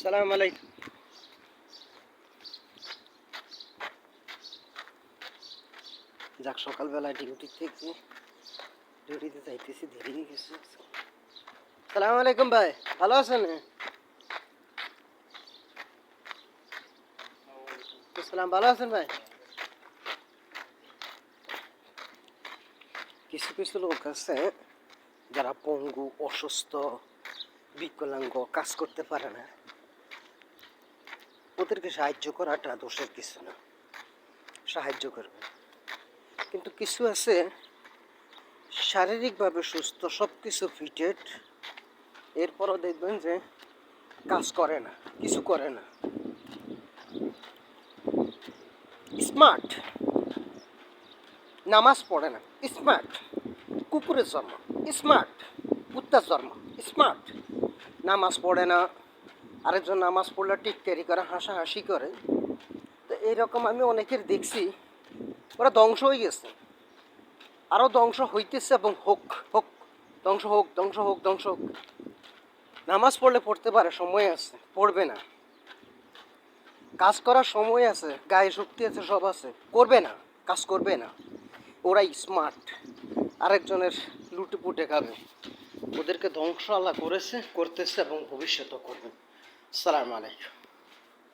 সালাম আলাইকুম। যাক সকালবেলা ডিউটি থেকে ডিউটিতে যাইতেছি, দেরি গেছে। সালাম আলাইকুম ভাই, ভালো আছেন? সালাম ভালো আছেন ভাই? কিছু কিছু লোক আছে, যারা পঙ্গু, অসুস্থ, বিকলাঙ্গ, কাজ করতে পারে না। ওদেরকে সাহায্য করাটা দোষের কিছু না। সাহায্য করবে। কিন্তু কিছু আছে, শারীরিকভাবে সুস্থ সব কিছু ফিটেড এরপরও দেখবেন যে কাজ করে না, কিছু করে না। স্মার্ট। নামাজ পড়ে না। স্মার্ট। কুকুরের জন্ম। স্মার্ট। কুত্তার জন্ম। স্মার্ট। নামাজ পড়ে না। আরেকজন নামাজ পড়লে টিকটারি করে, হাসাহাসি করে। তো এইরকম আমি অনেকের দেখছি, ওরা ধ্বংস হয়ে গেছে। আরও ধ্বংস হইতেছে এবং হোক হোক, ধ্বংস হোক ধ্বংস হোক ধ্বংস হোক। নামাজ পড়লে পড়তে পারে, সময় আছে, পড়বে না। কাজ করার সময় আছে, গায়ে শক্তি আছে, সব আছে, করবে না, কাজ করবে না। ওরাই স্মার্ট আরেকজনের লুটে পুটে খাবে। ওদেরকে ধ্বংস আল্লাহ করেছে, করতেছে এবং ভবিষ্যতও করবে। সালাম আলাইকুম